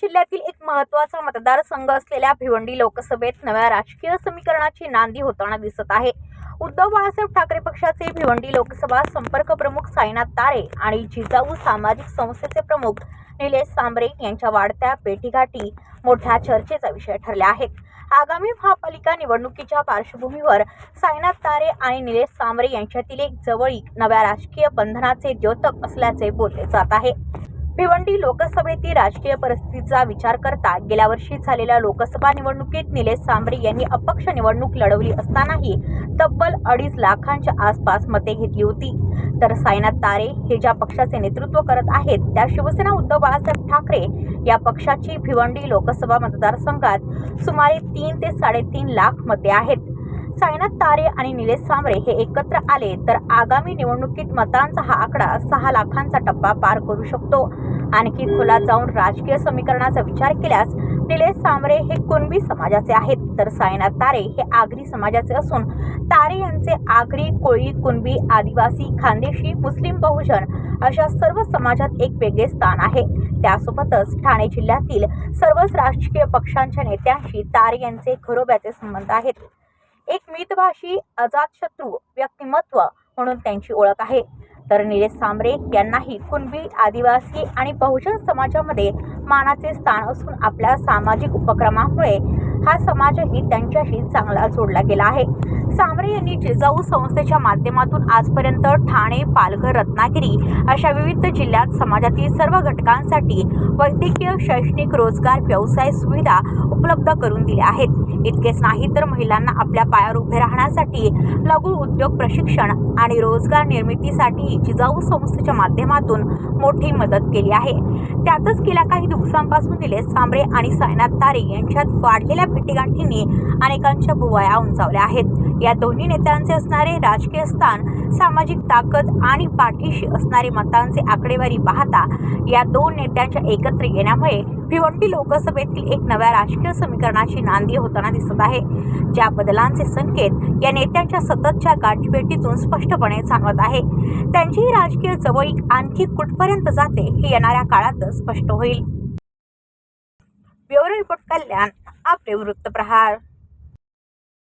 जिल्ह्यातील एक महत्त्वाचा मतदारसंघ असलेल्या भिवंडी लोकसभेत नव्या राजकीय समीकरणाची नांदी होताना दिसत आहे. उद्धव बाळासाहेब ठाकरे पक्षाचे भिवंडी लोकसभा संपर्क प्रमुख साईनाथ तारे आणि जिजाऊ सामाजिक संस्थेचे प्रमुख निलेश सांबरे यांच्या वाढत्या भेटीगाठी मोठ्या चर्चेचा विषय ठरल्या आहेत. आगामी महापालिका निवडणुकीच्या पार्श्वभूमीवर साईनाथ तारे आणि निलेश सांबरे यांच्यातील एक जवळीक नव्या राजकीय बंधनाचे द्योतक असल्याचे बोलले जात आहे. भिवंडी लोकसभेतील राजकीय परिस्थितीचा विचार करता गेल्या वर्षी झालेल्या लोकसभा निवडणुकीत निलेश सांबरे यांनी अपक्ष निवडणूक लढवली असतानाही तब्बल अडीच लाखांच्या आसपास मते घेतली होती. तर साईनाथ तारे हे ज्या पक्षाचे नेतृत्व करत आहेत त्या शिवसेना उद्धव बाळासाहेब ठाकरे या पक्षाची भिवंडी लोकसभा मतदारसंघात सुमारे तीन ते साडेतीन लाख मते आहेत. साईनाथ तारे आणि निलेश सांबरे हे एकत्र आले तर आगामी निवडणुकीत मतांचा हा आकडा सहा लाखांचा टप्पा पार करू शकतो. आणखी खोलात जाऊन राजकीय समीकरणाचा विचार केल्यास निलेश सांबरे हे कुणबी समाजाचे आहेत. तर साईनाथ तारे हे आगरी समाजाचे असून तारे यांचे आगरी कोळी कुणबी आदिवासी खानदेशी मुस्लिम बहुजन अशा सर्व समाजात एक वेगळे स्थान आहे. त्यासोबतच ठाणे जिल्ह्यातील सर्वच राजकीय पक्षांच्या नेत्यांशी तारे यांचे घरोब्याचे संबंध आहेत. एक मितभाषी अजातशत्रू व्यक्तिमत्व म्हणून त्यांची ओळख आहे. तर निलेश सांबरे यांनाही कुणबी आदिवासी आणि बहुजन समाजामध्ये मानाचे स्थान असून आपल्या सामाजिक उपक्रमामुळे हा समाजही त्यांच्याशी चांगला जोडला गेला आहे. सांबरे यांनी जिजाऊ संस्थेच्या माध्यमातून आजपर्यंत ठाणे पालघर रत्नागिरी अशा विविध जिल्ह्यात समाजातील सर्व घटकांसाठी वैद्यकीय शैक्षणिक रोजगार व्यवसाय सुविधा उपलब्ध करून दिल्या आहेत. इतकेच नाही तर महिलांना आपल्या पायावर उभे राहण्यासाठी लघु उद्योग प्रशिक्षण आणि रोजगार निर्मितीसाठी जिजाऊ संस्थेच्या माध्यमातून मोठी मदत केली आहे. त्यातच गेल्या काही दिवसांपासून निलेश सांबरे आणि सायनाथ तारे यांच्यात वाढलेल्या भेटीगाठींनी अनेकांच्या भुवया उंचावल्या आहेत. या दोन्ही नेत्यांचे असणारे राजकीय स्थान सामाजिक ताकद आणि पाठीशी असणारे मतांचे आकडेवारी पाहता या दोन नेत्यांच्या एकत्र येण्यामुळे भिवंडी लोकसभेतील एक नव्या राजकीय समीकरणाची नांदी होताना दिसत आहे. ज्या बदलांचे संकेत या नेत्यांच्या सततच्या गाठभेटीतून स्पष्टपणे जाणवत आहे. त्यांची राजकीय जवळीक आणखी कुठपर्यंत जाते हे येणाऱ्या काळातच स्पष्ट होईल. ब्युरो रिपोर्ट कल्याण आपले वृत्तप्रहार.